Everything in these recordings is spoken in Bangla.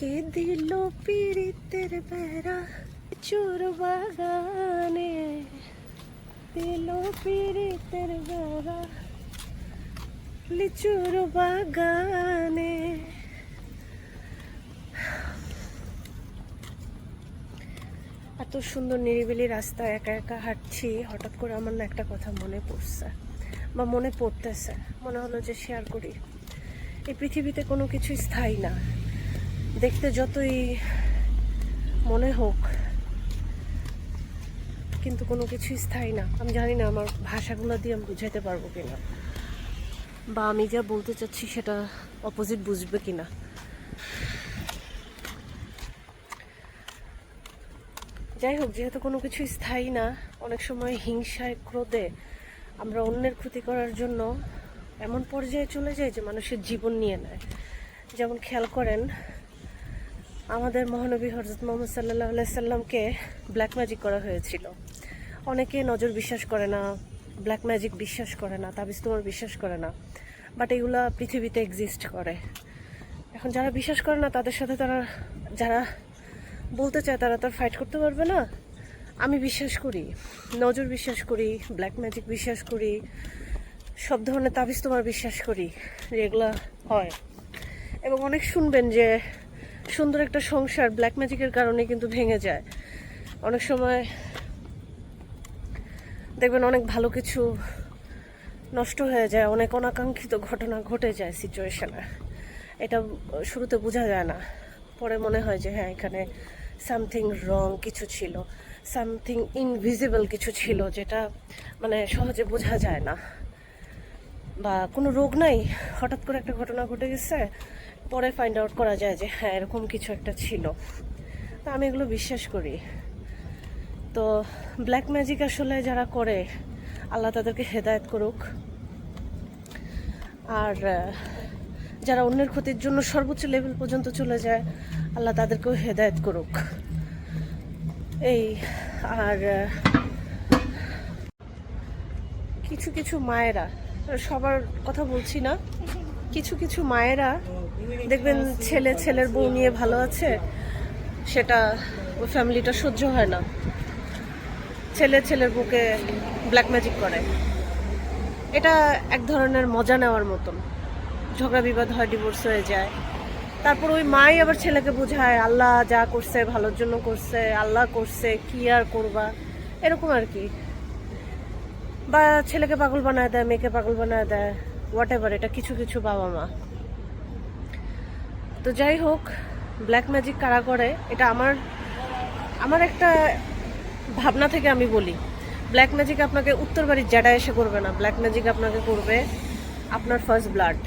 কে দিল পীড়িতের বেড়া? চোর বাগানে দিল পীড়িতের বেড়া। লিচুর বাগানে এত সুন্দর নিরিবিলি রাস্তা একা একা হাঁটছি, হঠাৎ করে আমার না একটা কথা মনে পড়ছে বা মনে পড়তেছে। মনে হলো যে শেয়ার করি। এই পৃথিবীতে কোনো কিছু স্থায়ী না। দেখতে যতই মনে হোক, কিন্তু কোনো কিছু স্থায়ী না। আমি জানি না আমার ভাষাগুলো দিয়ে আমি বুঝাইতে পারব কিনা, বা আমি যা বলতে চাচ্ছি সেটা অপোজিট বুঝবে কিনা। যাই হোক, যেহেতু কোনো কিছু স্থায়ী না, অনেক সময় হিংসায়, ক্রোধে আমরা অন্যের ক্ষতি করার জন্য এমন পর্যায়ে চলে যাই যে মানুষের জীবন নিয়ে নেয়। যেমন খেয়াল করেন আমাদের মহানবী হজরত মোহাম্মদ সাল্লাহ সাল্লামকে ব্ল্যাক ম্যাজিক করা হয়েছিল। অনেকে নজর বিশ্বাস করে না ব্ল্যাক ম্যাজিক বিশ্বাস করে না, তাবিজ তোমার বিশ্বাস করে না। বাট এগুলা পৃথিবীতে এক্সিস্ট করে। এখন যারা বিশ্বাস করে না, তাদের সাথে তারা, যারা বলতে চায় তারা তো ফাইট করতে পারবে না। আমি বিশ্বাস করি, নজর বিশ্বাস করি ব্ল্যাক ম্যাজিক বিশ্বাস করি, সব ধরনের তাবিজ তোমার বিশ্বাস করি যে এগুলা হয়। এবং অনেক শুনবেন যে সুন্দর একটা সংসার ব্ল্যাক ম্যাজিকের কারণে কিন্তু ভেঙে যায়। অনেক সময় দেখবেন অনেক ভালো কিছু নষ্ট হয়ে যায়, অনেক অনাকাঙ্ক্ষিত ঘটনা ঘটে যায় সিচুয়েশনে এটা শুরুতে বোঝা যায় না। পরে মনে হয় যে হ্যাঁ এখানে সামথিং রং কিছু ছিল সামথিং ইনভিজিবল কিছু ছিল, যেটা মানে সহজে বোঝা যায় না। বা কোনো রোগ নাই, হঠাৎ করে একটা ঘটনা ঘটে গেছে, পরে ফাইন্ড আউট করা যায় যে হ্যাঁ এরকম কিছু একটা ছিল। তা আমি এগুলো বিশ্বাস করি। তো ব্ল্যাক ম্যাজিক আসলে যারা করে, আল্লাহ তাদেরকে হেদায়ত করুক। আর যারা অন্যের ক্ষতির জন্য সর্বোচ্চ লেভেল পর্যন্ত চলে যায়, আল্লাহ তাদেরকেও হেদায়ত করুক। এই, আর কিছু কিছু মায়েরা সবার কথা বলছি না। কিছু কিছু মায়েরা দেখবেন ছেলে ছেলের বউ নিয়ে ভালো আছে, সেটা ওই ফ্যামিলিটা সহ্য হয় না। ছেলে ছেলের বুকে ব্ল্যাক ম্যাজিক করে। এটা এক ধরনের মজা নেওয়ার মতন। ঝগড়া বিবাদ হয় ডিভোর্স হয়ে যায়। তারপর ওই মাই আবার ছেলেকে বোঝায়, আল্লাহ যা করছে ভালোর জন্য করছে, আল্লাহ করছে, কি আর করবা? এরকম আর কি। বা ছেলেকে পাগল বানায় দেয়, মেয়েকে পাগল বানায় দেয় হোয়াট এভার এটা কিছু কিছু বাবা মা। তো যাই হোক ব্ল্যাক ম্যাজিক কারা করে, এটা আমার আমার একটা ভাবনা থেকে আমি বলি। ব্ল্যাক ম্যাজিক আপনাকে উত্তর বাড়ির জ্যাডা এসে করবে না। ব্ল্যাক ম্যাজিক আপনাকে করবে আপনার ফার্স্ট ব্লাড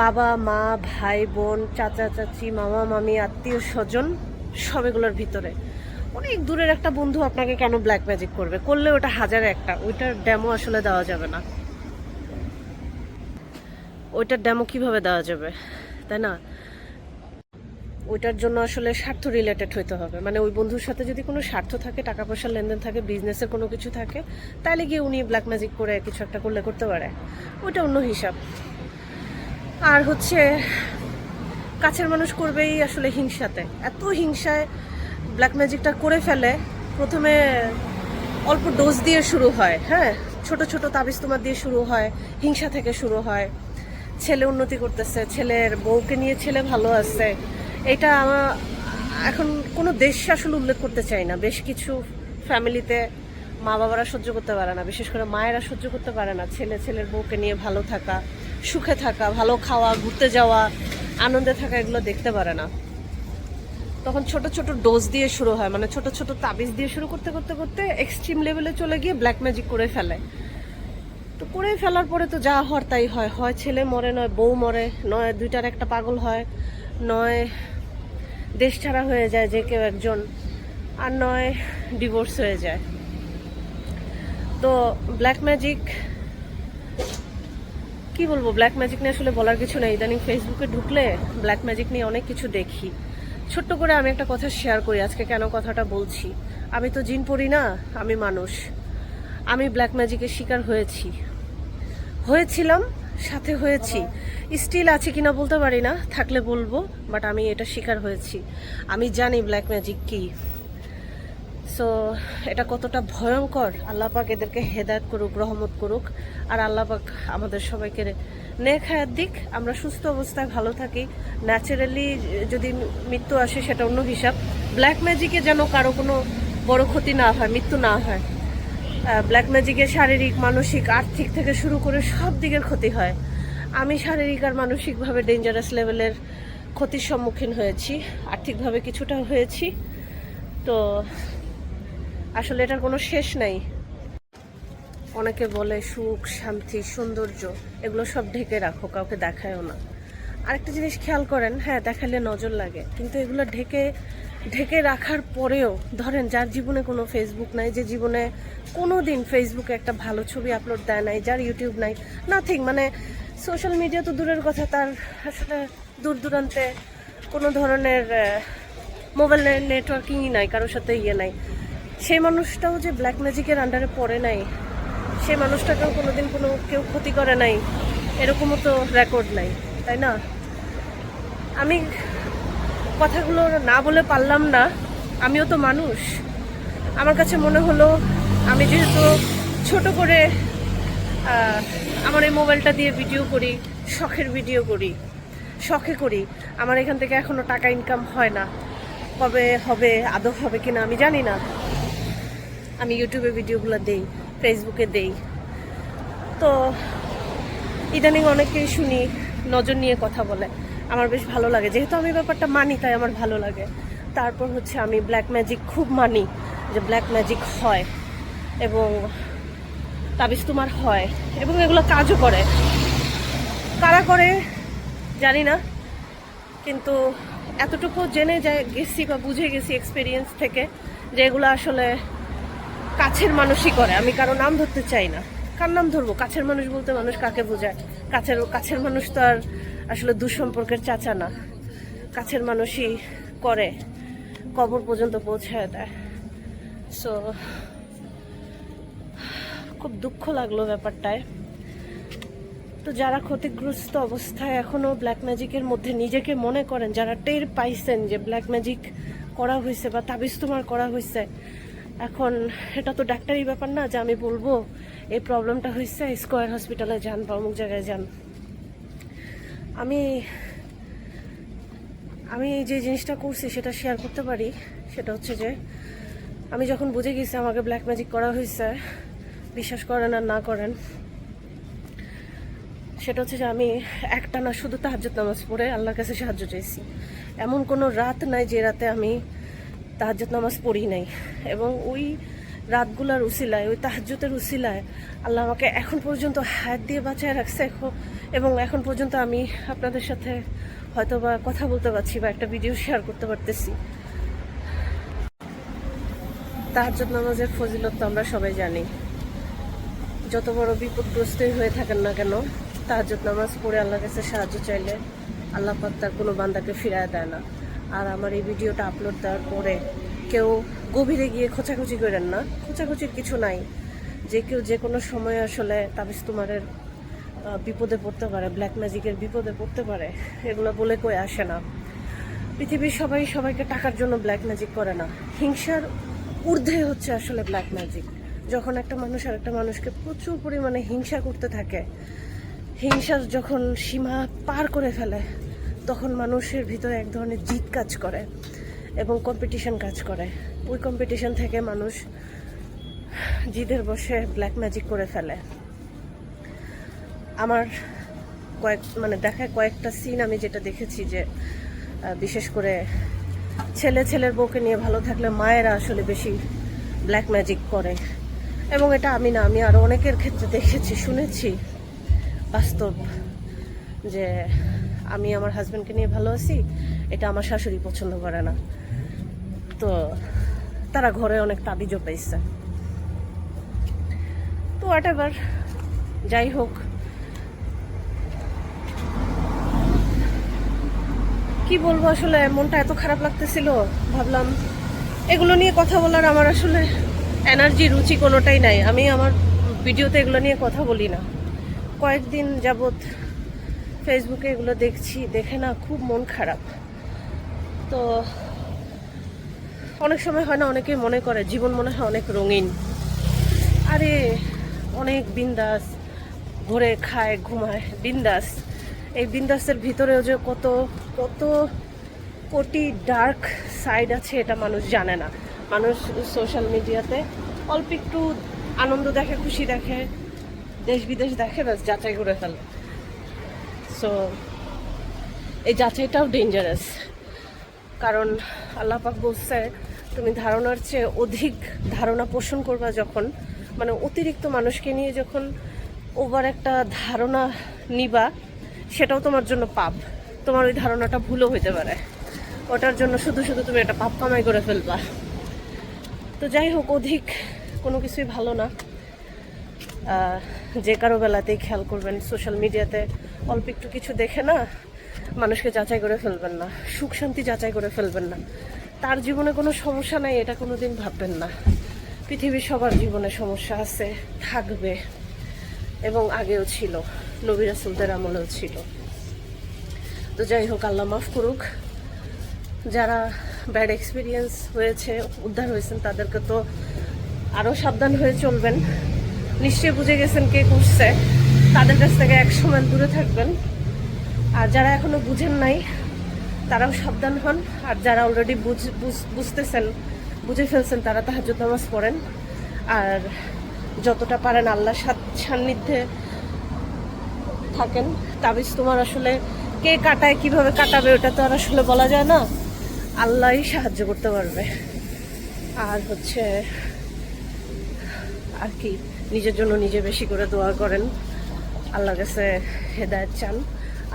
বাবা, মা, ভাই, বোন, চাচা, চাচি, মামা, মামি, আত্মীয়, স্বজন, সব এগুলোর ভিতরে। অনেক দূরের একটা বন্ধু আপনাকে কেন ব্ল্যাক ম্যাজিক করবে? করলে ওটা হাজারে একটা। ওইটার ড্যামো আসলে দেওয়া যাবে না। ওইটার ড্যামো কীভাবে দেওয়া যাবে? তাই না? ওইটার জন্য আসলে স্বার্থ রিলেটেড হইতে হবে। মানে ওই বন্ধুর সাথে যদি কোনো স্বার্থ থাকে টাকা পয়সার লেনদেন থাকে বিজনেসের কোনো কিছু থাকে তাহলে গিয়ে উনি ব্ল্যাক ম্যাজিক করে কিছু একটা করলে করতে পারে। ওইটা অন্য হিসাব। আর হচ্ছে, কাছের মানুষ করবেই আসলে হিংসাতে। এত হিংসায় ব্ল্যাক ম্যাজিকটা করে ফেলে, প্রথমে অল্প ডোজ দিয়ে শুরু হয় হ্যাঁ? ছোট ছোট তাবিজ তোমার দিয়ে শুরু হয়, হিংসা থেকে শুরু হয়। ছেলে উন্নতি করতেছে, ছেলের বউকে নিয়ে ছেলে ভালো আছে। এটা আমার এখন কোনো দেশ আসলে উল্লেখ করতে চাই না। বেশ কিছু ফ্যামিলিতে মা বাবারা সহ্য করতে পারে না, বিশেষ করে মায়েরা সহ্য করতে পারে না। ছেলে ছেলের বউকে নিয়ে ভালো থাকা, সুখে থাকা, ভালো খাওয়া, ঘুরতে যাওয়া, আনন্দে থাকা, এগুলো দেখতে পারে না। তখন ছোট ছোট ডোজ দিয়ে শুরু হয় মানে ছোট ছোট তাবিজ দিয়ে শুরু করতে করতে করতে এক্সট্রিম লেভেলে চলে গিয়ে ব্ল্যাক ম্যাজিক করে ফেলে। তো করে ফেলার পরে তো যা হওয়ার তাই হয়। হয় ছেলে মরে, নয় বউ মরে, নয় দুইটার একটা পাগল হয়, নয় দেশ ছাড়া হয়ে যায় যে কেউ একজন, আর নয় ডিভোর্স হয়ে যায়। তো ব্ল্যাক ম্যাজিক কি বলব? ব্ল্যাক ম্যাজিক নিয়ে আসলে বলার কিছু নেই। ইদানিং ফেসবুকে ঢুকলে ব্ল্যাক ম্যাজিক নিয়ে অনেক কিছু দেখি। ছোট্ট করে আমি একটা কথা শেয়ার করি, আজকে কেন কথাটা বলছি? আমি তো জিন পড়ি না, আমি মানুষ। আমি ব্ল্যাক ম্যাজিকের শিকার হয়েছি। হয়েছিলাম, সাথে হয়েছি। স্টিল আছে কিনা বলতে পারি না, থাকলে বলব বাট আমি এটা শিকার হয়েছি। আমি জানি ব্ল্যাক ম্যাজিক কি। সো এটা কতটা ভয়ঙ্কর আল্লাপাক এদেরকে হেদায়ত করুক, রহমত করুক। আর আল্লাপাক আমাদের সবাইকে নেক হায়াত দিক। আমরা সুস্থ অবস্থায় ভালো থাকি। ন্যাচারালি যদি মৃত্যু আসে, সেটা অন্য হিসাব। ব্ল্যাক ম্যাজিকে যেন কারও কোনো বড় ক্ষতি না হয়, মৃত্যু না হয়। ব্ল্যাক ম্যাজিকে শারীরিক, মানসিক, আর্থিক থেকে শুরু করে সব দিকের ক্ষতি হয়। আমি শারীরিক আর মানসিকভাবে ডেঞ্জারাস লেভেলের ক্ষতির সম্মুখীন হয়েছি। আর্থিকভাবে কিছুটা হয়েছি। তো আসলে এটার কোনো শেষ নাই। অনেকে বলে সুখ, শান্তি, সৌন্দর্য, এগুলো সব ঢেকে রাখো, কাউকে দেখায়ও না। আরেকটা জিনিস খেয়াল করেন হ্যাঁ দেখালে নজর লাগে, কিন্তু এগুলো ঢেকে ঢেকে রাখার পরেও, ধরেন যার জীবনে কোনো ফেসবুক নাই, যে জীবনে কোনো দিন ফেসবুকে একটা ভালো ছবি আপলোড দেয় নাই, যার ইউটিউব নাই নাথিং মানে সোশ্যাল মিডিয়া তো দূরের কথা, তার আসলে দূর দূরান্তে কোনো ধরনের মোবাইল নেটওয়ার্কিংই নাই, কারোর সাথে ইয়ে নাই। সেই মানুষটাও যে ব্ল্যাক ম্যাজিকের আন্ডারে পড়ে নাই সেই মানুষটাকেও কোনোদিন কোনো কেউ ক্ষতি করে নাই, এরকমও তো রেকর্ড নাই, তাই না? আমি কথাগুলো না বলে পারলাম না, আমিও তো মানুষ। আমার কাছে মনে হলো, আমি যেহেতু ছোট করে আমার এই মোবাইলটা দিয়ে ভিডিও করি, শখের ভিডিও করি, শখে করি, আমার এখান থেকে এখনও টাকা ইনকাম হয় না, কবে হবে, আদৌ হবে কিনা আমি জানি না। আমি ইউটিউবে ভিডিওগুলো দেই, ফেসবুকে দেই। তো ইদানিং অনেকেই শুনি, নজর নিয়ে কথা বলে। আমার বেশ ভালো লাগে। যেহেতু আমি ব্যাপারটা মানি, তাই আমার ভালো লাগে। তারপর হচ্ছে আমি ব্ল্যাক ম্যাজিক খুব মানি, যে ব্ল্যাক ম্যাজিক হয় এবং তাবিজ তোমার হয় এবং এগুলো কাজও করে। কারা করে, জানি না। কিন্তু এতটুকু জেনে যায়, গেছি বা বুঝে গেছি এক্সপিরিয়েন্স থেকে, যে এগুলো আসলে কাছের মানুষই করে। আমি কারও নাম ধরতে চাই না। কার নাম ধরবো? কাছের মানুষ বলতে মানুষ কাকে বোঝায়? কাছের কাছের মানুষ তো আর আসলে দুঃসম্পর্কের চাচা না। কাছের মানুষই করে, কবর পর্যন্ত পৌঁছায় দেয়। সো খুব দুঃখ লাগল ব্যাপারটায়। তো যারা ক্ষতিগ্রস্ত অবস্থায় এখনও ব্ল্যাক ম্যাজিকের মধ্যে নিজেকে মনে করেন, যারা টের পাইছেন যে ব্ল্যাক ম্যাজিক করা হয়েছে বা তাবিজ তোমার করা হয়েছে এটা তো ডাক্তারি ব্যাপার না, যে আমি বলব, এই প্রবলেমটা হয়েছে স্কোয়ার হসপিটালে যান বা অমুক জায়গায় যান। আমি আমি যে জিনিসটা করছি সেটা শেয়ার করতে পারি, সেটা হচ্ছে যে, আমি যখন বুঝে গেছি আমাকে ব্ল্যাক ম্যাজিক করা হয়েছে বিশ্বাস করেন আর না করেন, সেটা হচ্ছে যে আমি একটা না শুধু তাহাজ্জুদ নামাজ পড়ে আল্লাহর কাছে সাহায্য চাইছি। এমন কোনো রাত নাই যে রাতে আমি তাহাজ্জুদ নামাজ পড়ি নাই। এবং ওই রাতগুলার উসিলায়, ওই তাহাজ্জুদের উসিলায় আল্লাহ আমাকে এখন পর্যন্ত হাত দিয়ে বাঁচায় রাখছে এবং এখন পর্যন্ত আমি আপনাদের সাথে হয়তো বা কথা বলতে পারছি বা একটা ভিডিও শেয়ার করতে পারতেছি। তাহাজ্জুদ নামাজের ফজিলত তো আমরা সবাই জানি। যত বড় বিপদগ্রস্তই হয়ে থাকেন না কেন, তাহাজ্জুদ নামাজ পড়ে আল্লাহর কাছে সাহায্য চাইলে আল্লাহ তার কোনো বান্দাকে ফিরায় দেয় না। আর আমার এই ভিডিওটা আপলোড দেওয়ার পরে কেউ গভীরে গিয়ে খোঁচাখুচি করেন না। খোঁচাখুচির কিছু নাই। যে কেউ যে কোনো সময় আসলে তাবিজ তোমারের বিপদে পড়তে পারে ব্ল্যাক ম্যাজিকের বিপদে পড়তে পারে, এগুলো বলে কই আসে না। পৃথিবীর সবাই সবাইকে টাকার জন্য ব্ল্যাক ম্যাজিক করে না। হিংসার ঊর্ধ্বে হচ্ছে আসলে ব্ল্যাক ম্যাজিক যখন একটা মানুষ আর একটা মানুষকে প্রচুর পরিমাণে হিংসা করতে থাকে হিংসার যখন সীমা পার করে ফেলে তখন মানুষের ভিতরে এক ধরনের জিদ কাজ করে এবং কম্পিটিশন কাজ করে। ওই কম্পিটিশন থেকে মানুষ জিদের বসে ব্ল্যাক ম্যাজিক করে ফেলে। আমার কয়েক মানে দেখায় কয়েকটা সিন আমি যেটা দেখেছি যে বিশেষ করে ছেলে ছেলের বউকে নিয়ে ভালো থাকলে মায়েরা আসলে বেশি ব্ল্যাক ম্যাজিক করে। এবং এটা আমি না, আমি আরও অনেকের ক্ষেত্রে দেখেছি, শুনেছি বাস্তব যে আমি আমার হাজব্যান্ডকে নিয়ে ভালো আছি। এটা আমার শাশুড়ি পছন্দ করে না। তো তারা ঘরে অনেক তাবিজও পাইছে। তো হোয়াট এভার যাই হোক। কি বলব আসলে, মনটা এত খারাপ লাগতেছিল, ভাবলাম এগুলো নিয়ে কথা বলার আমার আসলে এনার্জি রুচি কোনোটাই নাই। আমি আমার ভিডিওতে এগুলো নিয়ে কথা বলি না। কয়েকদিন যাবৎ ফেসবুকে এগুলো দেখছি, দেখে না খুব মন খারাপ। তো অনেক সময় হয় না অনেকে মনে করে, জীবন মনে হয় অনেক রঙিন। আরে, অনেক বিন্দাস ঘুরে খায়, ঘুমায়, বিন্দাস। এই বিন্দাসের ভিতরেও যে কত কত কোটি ডার্ক সাইড আছে, এটা মানুষ জানে না। মানুষ সোশ্যাল মিডিয়াতে অল্প একটু আনন্দ দেখে, খুশি দেখে, দেশ বিদেশ দেখে, ব্যাস, যাচাই করে ফেলে। সো এই যাচাইটাও ডেঞ্জারাস কারণ আল্লাহ পাক বলছে, তুমি ধারণার চেয়ে অধিক ধারণা পোষণ করবা যখন মানে অতিরিক্ত মানুষকে নিয়ে যখন ওভার একটা ধারণা নিবা, সেটাও তোমার জন্য পাপ। তোমার ওই ধারণাটা ভুলও হইতে পারে। ওটার জন্য শুধু শুধু তুমি একটা পাপ কামাই করে ফেলবা। তো যাই হোক, অধিক কোনো কিছুই ভালো না। যে কারও বেলাতেই খেয়াল করবেন সোশ্যাল মিডিয়াতে অল্প একটু কিছু দেখে না মানুষকে যাচাই করে ফেলবেন না, সুখ শান্তি যাচাই করে ফেলবেন না। তার জীবনে কোনো সমস্যা নাই, এটা কোনো দিন ভাববেন না। পৃথিবীর সবার জীবনে সমস্যা আছে, থাকবে এবং আগেও ছিল, নবী রাসুলদের আমলেও ছিল। তো যাই হোক, আল্লাহ মাফ করুক। যারা ব্যাড এক্সপিরিয়েন্স হয়েছে, উদ্ধার হয়েছেন, তাদেরকে তো আরও সাবধান হয়ে চলবেন। নিশ্চয়ই বুঝে গেছেন কে করছে। তাদের কাছ থেকে এক সমান দূরে থাকবেন। আর যারা এখনও বুঝেন নাই, তারাও সাবধান হন। আর যারা অলরেডি বুঝতেছেন, বুঝে ফেলছেন, তারা তাহাজুদ নামাজ পড়েন। আর যতটা পারেন আল্লাহ সান্নিধ্যে থাকেন। তাবিজ তোমার আসলে কে কাটায়, কীভাবে কাটাবে, ওটা তো আর আসলে বলা যায় না। আল্লাহই সাহায্য করতে পারবে। আর হচ্ছে, আর কি, নিজের জন্য নিজে বেশি করে দোয়া করেন। আল্লাহর কাছে হেদায়ত চান।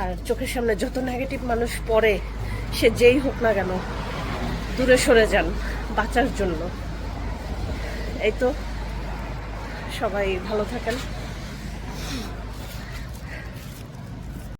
আর চোখের সামনে যত নেগেটিভ মানুষ পড়ে, সে যেই হোক না কেন দূরে সরে যান বাঁচার জন্য। এই তো, সবাই ভালো থাকেন।